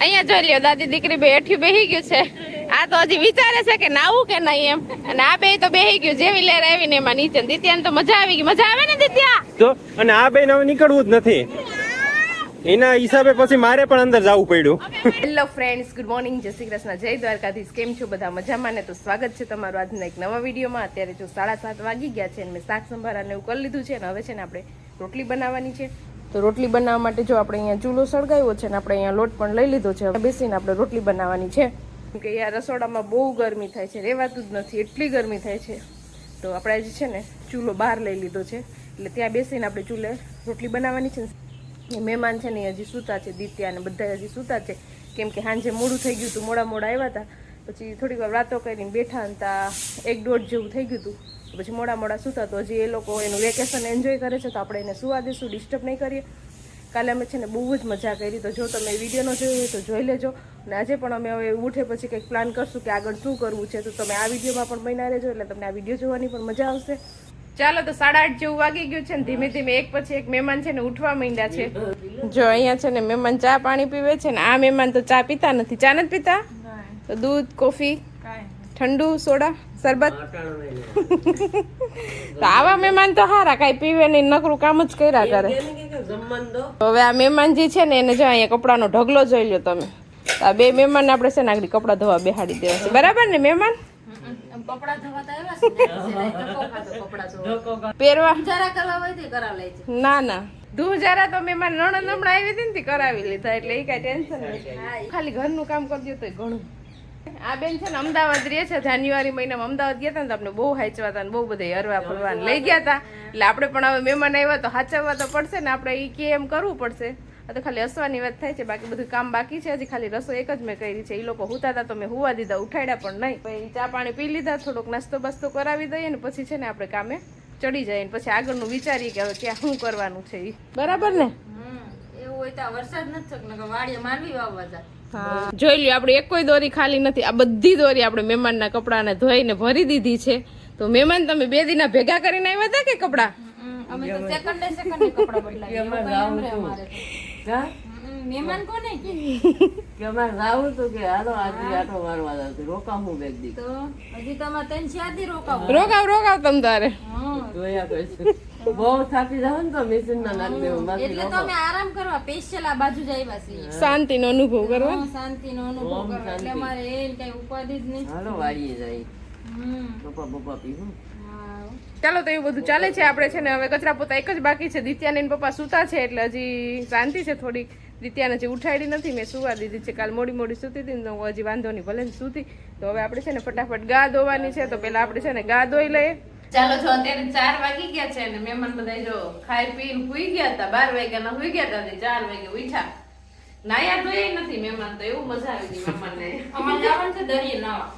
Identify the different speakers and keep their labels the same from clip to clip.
Speaker 1: અહીંયા જોઈ લ્યો દાદી દીકરી બે હેઠી બેહી ગયું છે. આ તો હજી વિચારે છે કે નાવું કે નહીં એમ. અને આ બે તો બેહી ગયું જેવી લેર આવીને એમાં નીચે. દિત્યાને તો મજા આવી ગઈ. મજા આવે ને દિત્યા?
Speaker 2: તો અને આ બેન હવે નીકળવું જ નથી. એના હિસાબે પછી મારે પણ અંદર જવું પડ્યું.
Speaker 1: હેલો ફ્રેન્ડ્સ ગુડ મોર્નિંગ જય શ્રી કૃષ્ણ. જય દ્વારકાધીશ. કેમ છો બધા? મજામાં ને? તો સ્વાગત છે તમારું આજના એક નવા વિડીયોમાં. અત્યારે જો સાડા સાત વાગી ગયા છે અને મેં શાક સંભાર અને એવું કરી લીધું છે અને હવે છે ને આપણે રોટલી બનાવવાની છે. તો રોટલી બનાવવા માટે જો આપણે અહીંયા ચૂલો સળગાવ્યો છે ને આપણે અહીંયા લોટ પણ લઈ લીધો છે. બેસીને આપણે રોટલી બનાવવાની છે. કે અહીંયા રસોડામાં બહુ ગરમી થાય છે રહેવાતું જ નથી, એટલી ગરમી થાય છે. તો આપણે આજે છે ને ચૂલો બહાર લઈ લીધો છે. એટલે ત્યાં બેસીને આપણે ચૂલે રોટલી બનાવવાની છે. ને મહેમાન છે ને હજી સૂતા છે, દિત્યા અને બધા હજી સૂતા છે. કેમ કે સાંજે મોડું થઈ ગયું હતું, મોડા મોડા આવ્યા હતા. પછી થોડીક વાર વાતો કરીને બેઠા હતા એક દોઢ જેવું થઈ ગયું હતું. પછી મોડા મોડા સૂતા તો હજી એ લોકો એનું વેકેશન એન્જોય કરે છે તો આપણે એને સુવા દઈશું ડિસ્ટર્બ નહીં કરીએ. કાલે અમે છે ને બહુ જ મજા કરી. તો જો તમે વીડિયો ન જોયો હોય તો જોઈ લેજો. અને આજે પણ અમે હવે ઉઠે પછી કંઈક પ્લાન કરશું કે આગળ શું કરવું છે. તો તમે આ વિડીયોમાં પણ બન્યા રહેજો એટલે તમને આ વીડિયો જોવાની પણ મજા આવશે. ચાલો તો સાડા આઠ જેવું વાગી ગયું છે ને ધીમે ધીમે એક પછી એક મહેમાન છે ને ઉઠવા માંડ્યા છે. જો અહીંયા છે ને મહેમાન ચા પાણી પીવે છે ને આ મહેમાન તો ચા પીતા નથી. ચા નથી પીતા? તો દૂધ કોફી ઠંડુ સોડા? શરબત? તો આવા મહેમાન તો હારા કાંઈ પીવે નહીં નકરું કામ જ કર્યા કરે. તો હવે આ મહેમાન જે છે ને એને જો અહીંયા કપડાનો ઢગલો જોઈ લ્યો તમે. આ બે મહેમાન આપણે છે ને આગળ કપડા ધોવા બેહાડી દેવા છે. બરાબર ને મહેમાન? પહેરવા? ના ના. ધુજારા તો મહેમાન નણંદ હમણાં આવી હતી ને કરાવી લીધા એટલે એ કાંઈ ટેન્શન નથી. ખાલી ઘરનું કામ કરજો તો ઘણું. આ બેન છે ને અમદાવાદ રહે છે. જાન્યુઆરી મહિનામાં અમદાવાદ ગયા હતા ને તમને બહુ હાચવા હતા બહુ બધા હરવા ફરવા લઈ ગયા હતા એટલે આપણે પણ હવે મહેમાન આવ્યા તો હાચવવા તો પડશે ને આપણે એ કે એમ કરવું પડશે. આ તો ખાલી હસવાની વાત થાય છે. બાકી બધું કામ બાકી છે. હજી ખાલી રસોઈ એક જ મેં કરી છે. એ લોકો હુતા હતા તો મેં હુવા દીધા, ઉઠાડ્યા પણ નહીં. ચા પાણી પી લીધા, થોડોક નાસ્તો બાસ્તો કરાવી દઈએ ને પછી છે ને આપણે કામે ચડી જાય ને પછી આગળનું વિચારીએ કે હવે ક્યાં શું કરવાનું છે એ બરાબર ને?
Speaker 3: એવું હોય તો વરસાદ નથી વાડીએ માંડવી વાવવા જાય.
Speaker 1: જોઈ લ્યો આપણે એક કોઈ દોરી ખાલી નથી આ બધી દોરી આપણે મહેમાનના કપડાને ધોઈને ભરી દીધી છે. તો મહેમાન તમે બે દિના ભેગા કરીને આવ્યા હતા કે કપડા?
Speaker 3: અમે તો સેકન્ડે સેકન્ડે કપડા બદલાવીએ મહેમાન કોને
Speaker 4: કે? અમારે રાહુલ તો કે હાલો આજે આટો મારવા જાવ તો રોકાવું હું બેગ દી.
Speaker 3: તો હજી તમારે ત્રણ શાદી રોકાવું.
Speaker 1: રોકાવ રોકાવ તમ તારે.
Speaker 4: જોયા કરશું. બહુ થાકી જાવ ને તો મિશન ના નાખ દેવું
Speaker 3: એટલે તો અમે આરામ કરવા સ્પેશિયલ આ બાજુ જ આવ્યા છીએ.
Speaker 1: શાંતિનો અનુભવ કરવા
Speaker 3: શાંતિ શાંતિનો અનુભવ કરવા. એટલે અમારે એ કઈ ઉપાધિ જ નહીં.
Speaker 4: હાલો વાડીએ જાય.
Speaker 3: હમ.
Speaker 4: બપા પપ્પા પીવું
Speaker 1: ચાલો તો એવું બધું ચાલે છે આપણે છે ને. હવે કચરા પોતા એક જ બાકી છે. દિત્યાને પપ્પા સૂતા છે એટલે હજી શાંતિ છે થોડીક. દિત્યાને હજી ઉઠાડી નથી મેં સુવા દીધી છે. કાલ મોડી મોડી સૂતી હતી તો હજી વાંધો નહીં ભલે સૂતી. તો હવે આપણે છે ને ફટાફટ ગા ધોવાની છે તો પેલા આપણે છે ને ગા ધોઈ લઈએ. ચાલો જો અત્યારે ચાર વાગી ગયા છે ને મહેમાન બધા જો ખાઈ પીને હુઈ ગયા હતા બાર વાગ્યા ના હુઈ ગયા હતા ચાર વાગે ઉઠ્યા. નાયા ધોયા નથી મહેમાન તો એવું મજા આવી ગઈ મહેમાનને.
Speaker 3: અમારે જવાનું છે દરિયે નાવા.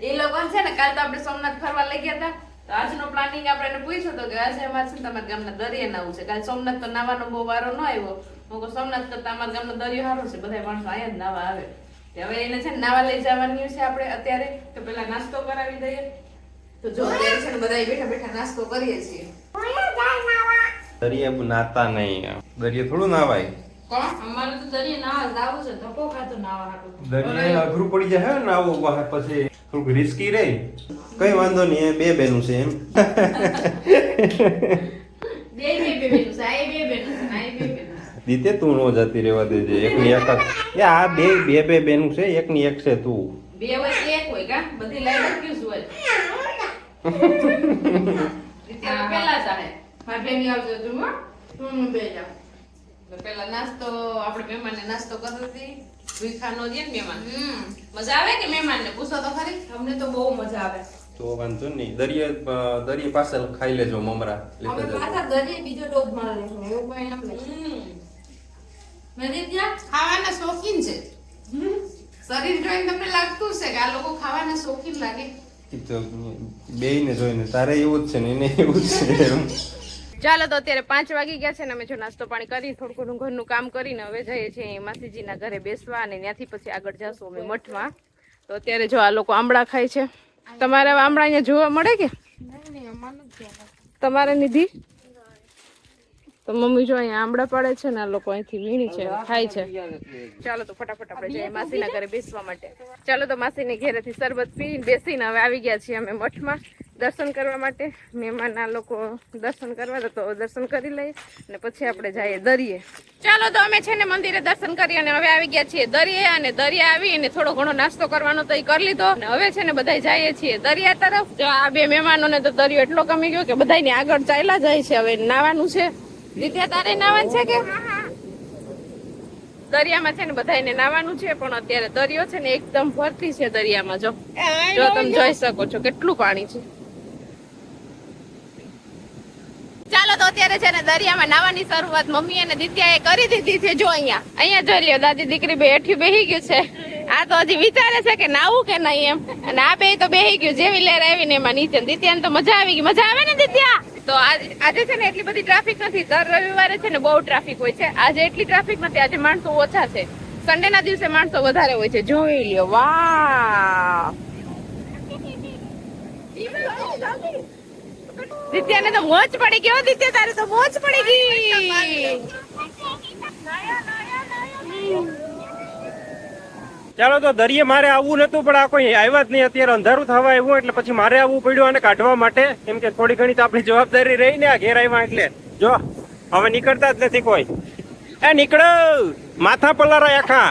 Speaker 1: એ લોકો છે ને કાલ તો આપણે સોમનાથ ફરવા લઈ ગયા હતા. તો આજનો પ્લાનિંગ આપણે એને પૂછ્યું તો કે આજે અમારે છે ને તમારા ગામના દરિયે નાવું છે. કાલ સોમનાથ તો નાવાનો બહુ વારો ન આવ્યો. હું કહું સોમનાથ કરતા અમારા ગામનો દરિયો સારો છે બધા માણસો અહીંયા જ નાવા આવે. હવે એને છે ને નાવા લઈ જવાની છે આપણે અત્યારે. તો પેલા નાસ્તો કરાવી દઈએ. તો જો અત્યારે છે ને બધા બેઠા બેઠા નાસ્તો કરીએ છીએ.
Speaker 2: દરિયા નાતા નહીં દરિયા થોડું નાવાય.
Speaker 1: કોણ?
Speaker 3: અમારે તો દરિયે નાવા નાવા
Speaker 2: અઘરું પડી જાય હે ને આવું પછી. થોડુંક રિસ્કી રહે કઈ વાંધો નહીં બે બેનું છે એમ.
Speaker 1: બે બે બેનું છે આ એ બે બેનું છે
Speaker 2: દીતે તું નો જતી રહેવા દેજે. એકની એક જ. એ આ બે બે બે બેનું છે એકની એક છે તું.
Speaker 1: બે હોય એક હોય કા? બધી લાઈન ક્યુઝ હોય? અત્યારે પેલા સાહે મારી બેન આવજો તું હો. તું બે જા પેલા નાસ્તો આપણે મહેમાનને નાસ્તો કરતી ભૂખા નો દે ને મહેમાન. મજા આવે કે મહેમાનને? પૂછો તો ખરી.
Speaker 3: અમને તો બહુ મજા આવે.
Speaker 2: તો વાંધો નહીં. દરિયા દરિયા પાસે ખાઈ લેજો મમરા. લેતા જજો.
Speaker 3: પાછા દરિયે બીજો ડોઝ મારે એવું કઈ એમ
Speaker 1: ખાવાના શોખીન છે. શરીર જોઈને તમને લાગતું છે કે આ લોકો ખાવાના શોખીન લાગે.
Speaker 2: તો બેયને જોઈને તારે એવું જ છે ને એને એવું જ છે
Speaker 1: ચાલો તો અત્યારે પાંચ વાગી ગયા છે ને અમે જો નાસ્તો પાણી કરી થોડું ઘણું ઘરનું કામ કરીને હવે જઈએ છીએ માસીજીના ઘરે બેસવા અને ત્યાંથી પછી આગળ જશું અમે મઠમાં. તો અત્યારે જો આ લોકો આંબળા ખાય છે. તમારે આમળા આંબળા અહીંયા જોવા મળે કે? તમારે નિધિ? તો મમ્મી જો અહીંયા આંબળા પાડે છે ને આ લોકો અહીંથી વીણી છે ખાય છે. ચાલો તો ફટાફટ આપણે જઈએ માસીના ઘરે બેસવા માટે. ચાલો તો માસીને ઘેરેથી શરબત પીને બેસીને હવે આવી ગયા છીએ અમે મઠમાં દર્શન કરવા માટે. મહેમાનના લોકો દર્શન કરવા તો દર્શન કરી લઈએ અને પછી આપણે જઈએ દરિયે. ચાલો તો અમે છે ને મંદિરે દર્શન કરી અને હવે આવી ગયા છીએ દરિયે અને દરિયા આવી અને થોડો ઘણો નાસ્તો કરવાનો તો એ કરી લીધો. અને હવે છે ને બધા જઈએ છીએ દરિયા તરફ. આ બે મહેમાનોને તો દરિયો એટલો ગમી ગયો કે બધાની આગળ ચાલ્યા જાય છે હવે નાવાનું છે. દિત્યા તારે નાવાનું છે કે? દરિયામાં છે ને બધાને નાવાનું છે પણ અત્યારે દરિયો છે ને એકદમ ભરતી છે દરિયામાં જો. જો તમે જોઈ શકો છો કેટલું પાણી છે. ચાલો તો અત્યારે છે ને દરિયામાં નાવાની શરૂઆત મમ્મી અને દિત્યાએ કરી દીધી છે જો અહીંયા. અહીંયા જોઈ લ્યો દાદી દીકરી બે હેઠી બેહી ગયું છે. આ તો હજી વિચારે છે કે નાવું કે નહીં એમ. અને આ બે તો બેહી ગયું જેવી લહેર આવીને એમાં નીચે. દિત્યાને તો મજા આવી ગઈ. મજા આવે ને દિત્યા? તો આજ- છે ને એટલી બધી ટ્રાફિક નથી. દર રવિવારે છે ને બહુ ટ્રાફિક હોય છે. આજે એટલી ટ્રાફિક નથી. આજે માણસો ઓછા છે. સન્ડે ના દિવસે માણસો વધારે હોય છે. જોઈ લ્યો. વાહ! દિત્યાને તો મોજ પડી ગયો દિત્યા, તારે તો મોજ પડી ગઈ.
Speaker 2: ચાલો તો દરિયે મારે આવવું નતું પણ આ કોઈ આવ્યા જ નહીં. અત્યારે અંધારું થવા આવ્યું એટલે પછી મારે આવવું પડ્યું અને કાઢવા માટે. કેમ કે થોડી ઘણી તો આપણી જવાબદારી રહી ને આ ઘેર આવ્યા એટલે. જો હવે નીકળતા જ નથી કોઈ. એ નીકળો! માથા પલારા આખા.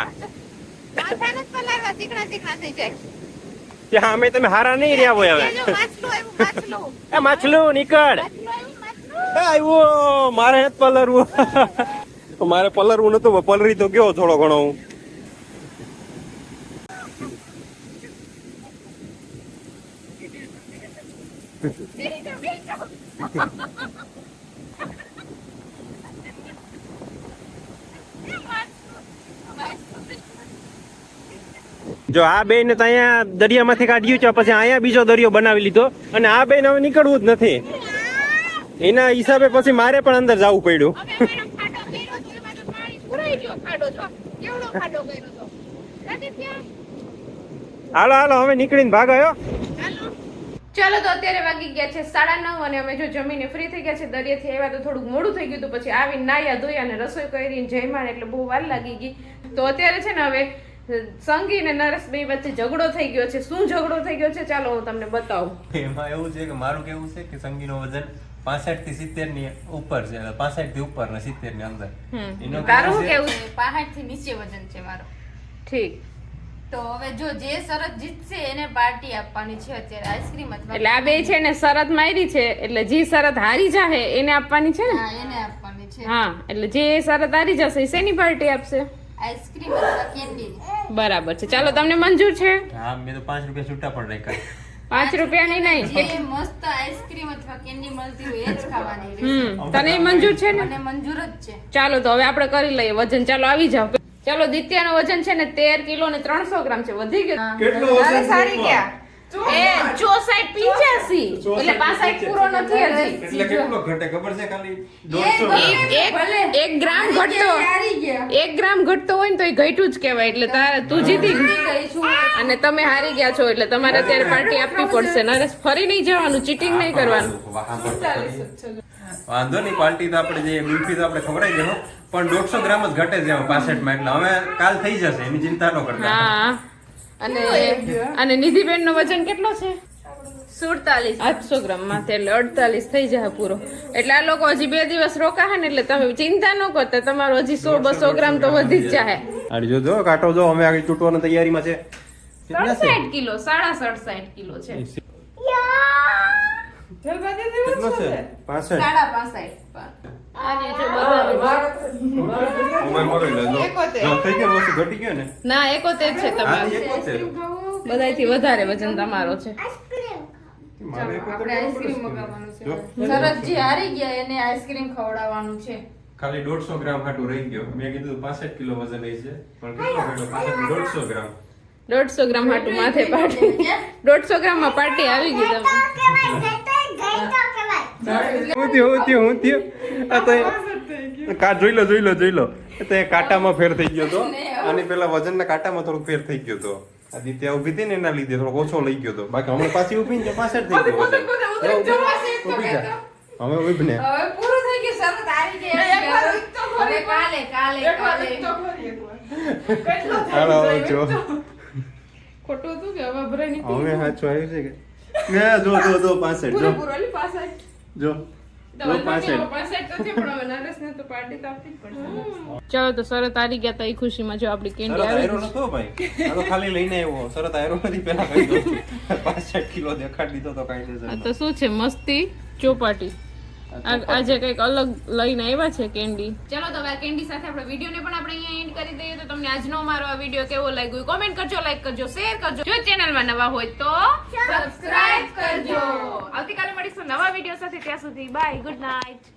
Speaker 2: ત્યાં અમે તમે હારા નહીં રહ્યા હોય હવે.
Speaker 1: માછલું આવ્યું માછલું.
Speaker 2: એ માછલું નીકળ.
Speaker 1: આવ્યો
Speaker 2: મારે જ પલરવું. મારે પલરવું નતું પલરી તો ગયો થોડો ઘણો હું. જો આ બેન તો અહીંયા દરિયામાંથી કાઢ્યું છે પછી અહીંયા બીજો દરિયો બનાવી લીધો. અને આ બેન હવે નીકળવું જ નથી. એના હિસાબે પછી મારે પણ અંદર જવું પડ્યું. હાલો હાલો હવે નીકળીને ભાગાયો
Speaker 1: ચાલો તો અત્યારે વાગી ગયા છે સાડા નવ અને અમે જો જમીને ફ્રી થઈ ગયા છે દરિયાથી આવ્યા તો થોડુંક મોડું થઈ ગયું હતું પછી આવીને નાયા ધોયા અને રસોઈ કરીને જયમાન એટલે બહુ વાર લાગી ગઈ. તો અત્યારે છે ને હવે સંગી ને નરેશભાઈ વચ્ચે ઝઘડો થઈ ગયો છે. શું ઝઘડો થઈ ગયો છે? ચાલો હું તમને બતાવું.
Speaker 5: એમાં એવું છે કે મારું કેવું છે કે સંગીનો વજન પાસઠથી સિત્તેરની ઉપર છે પાસઠથી ઉપર ને સિત્તેરની અંદર એનું
Speaker 1: તારું
Speaker 5: કેવું
Speaker 1: કેવું
Speaker 5: છે?
Speaker 3: પાસઠથી નીચે વજન છે મારો.
Speaker 1: ઠીક.
Speaker 3: તો હવે જો જે શરત જીતશે એને પાર્ટી આપવાની છે અત્યારે આઈસ્ક્રીમ અથવા
Speaker 1: એટલે આ બે છે ને શરત મારી છે એટલે જે શરત હારી જાહે એને આપવાની છે ને?
Speaker 3: હા એને આપવાની છે.
Speaker 1: હા એટલે જે શરત હારી જશે શેની પાર્ટી આપશે?
Speaker 3: આઈસ્ક્રીમ અથવા કેન્ડી
Speaker 1: બરાબર છે. ચાલો તમને મંજૂર છે?
Speaker 5: હા મેં તો પાંચ રૂપિયા છૂટા પણ રાખ્યા.
Speaker 1: પાંચ રૂપિયાની નહીં
Speaker 3: જે મસ્ત આઈસ્ક્રીમ અથવા કેન્ડી મળતી હોય એ જ ખાવાની રહેશે.
Speaker 1: હમ તને મંજૂર છે ને?
Speaker 3: મને મંજૂર જ છે.
Speaker 1: ચાલો તો હવે આપણે કરી લઈએ વજન. ચાલો આવી જાઓ. ચાલો દિત્યાનું વજન છે ને તેર કિલો ને ત્રણસો ગ્રામ છે. વધી ગયું.
Speaker 2: કેટલું વજન
Speaker 1: સારી ગયા? એટલે પાસઠ પૂરો નથી
Speaker 2: એટલે કેટલો ઘટે? ખબર છે ખાલી?
Speaker 1: એક એક ગ્રામ ઘટતો. એક ગ્રામ ઘટતો હોય ને તો એ ઘટ્યું જ કહેવાય. એટલે તારે તું જીતી અને તમે હારી ગયા છો એટલે તમારે અત્યારે પાર્ટી આપવી પડશે. નરેશ ફરી નહીં જવાનું ચીટિંગ નહીં કરવાનું.
Speaker 5: વાંધો નહીં પાર્ટી તો આપણે જે બ્યુટી તો આપણે ખવડાવી દેવો પણ દોઢસો ગ્રામ જ ઘટે છે પાસઠમાં એટલે હવે કાલ થઈ જશે એની ચિંતા ન કરતા.
Speaker 1: હા. અને અને નિધિબેન નો વજન કેટલો છે? સુડતાલીસ. આઠસો ગ્રામ માથે એટલે અડતાલીસ થઈ જાય પૂરો. એટલે આ લોકો હજી બે દિવસ રોકા ને એટલે તમે ચિંતા ન કરતા તમારો હજી સો બસો ગ્રામ તો વધી જ જાય
Speaker 2: અને જો જો કાંટો જો અમે આગળ તૂટવાની તૈયારીમાં છે.
Speaker 1: સડસાઠ કિલો સાડા સડસાઠ કિલો છે.
Speaker 2: કેટલો છે? પાસઠ.
Speaker 3: સાડા પાસઠ
Speaker 2: ને?
Speaker 1: ના એકોતેર છે તમારું. બધાથી વધારે વજન તમારો છે.
Speaker 3: આપણે આઈસ્ક્રીમ મગાવવાનું છે. હારી ગયા એને આઈસ્ક્રીમ ખવડાવવાનું છે.
Speaker 5: ખાલી દોઢસો ગ્રામ ખાટું રહી ગયો. મેં કીધું પાસઠ કિલો વજન એ છે પણ કેટલો ઘટ્યો પાસઠ દોઢસો ગ્રામ.
Speaker 1: દોઢસો ગ્રામ હાટું માથે પાર્ટી દોઢસો ગ્રામમાં પાર્ટી આવી ગઈ તમે
Speaker 2: હું થયું હું થયું હું થયું આ તો કા જોઈ લો જોઈ લો જોઈ લો. તો એ કાંટામાં ફેર થઈ ગયો તો. અને પેલા વજનના કાંટામાં થોડું ફેર થઈ ગયો તો. આદિત્ય ઊભી હતી ને એના લીધે થોડો ઓછો લઈ ગયો હતો બાકી હમણાં પાછી ઊભી ને પાછળ થઈ ગયો ઊભી જા. હવે ઊભી ને.
Speaker 3: હવે પૂરું થઈ ગયું શરત હારી ગયા હવે કાલે કાલે કાલે.
Speaker 2: જો.
Speaker 1: ખોટું હતું કે હવે ભરાઈ નહીં
Speaker 2: હવે સાચું આવ્યું છે કે જો જો જો પાસેટ જો.
Speaker 1: પૂરેપૂરો અલી પાછળ.
Speaker 2: જો. જો
Speaker 1: ચાલો તો શરત આરી ગયા તા એ ખુશીમાં જો આપડી કેન્ડી આવી
Speaker 2: આયરો નતો ભાઈ. તો ખાલી લઈને આવ્યો. શરત આયરો નથી પેલા કહી દઉં પાસઠ કિલો દેખાડી દીધો તો કાઈ નહીં
Speaker 1: તો શું છે મસ્તી? ચોપાટી. આજે કંઈક અલગ લઈને આવ્યા છે કેન્ડી. ચલો તો હવે આ કેન્ડી સાથે આપણે વિડીયોને પણ આપણે અહીંયા એન્ડ કરી દઈએ. તો તમને આજનો મારો આ વીડિયો કેવો લાગ્યો કોમેન્ટ કરજો લાઈક કરજો શેર કરજો. જો ચેનલમાં નવા હોય તો સબસ્ક્રાઇબ કરજો. આવતીકાલે મળીશું નવા વીડિયો સાથે. ત્યાં સુધી બાય ગુડ નાઇટ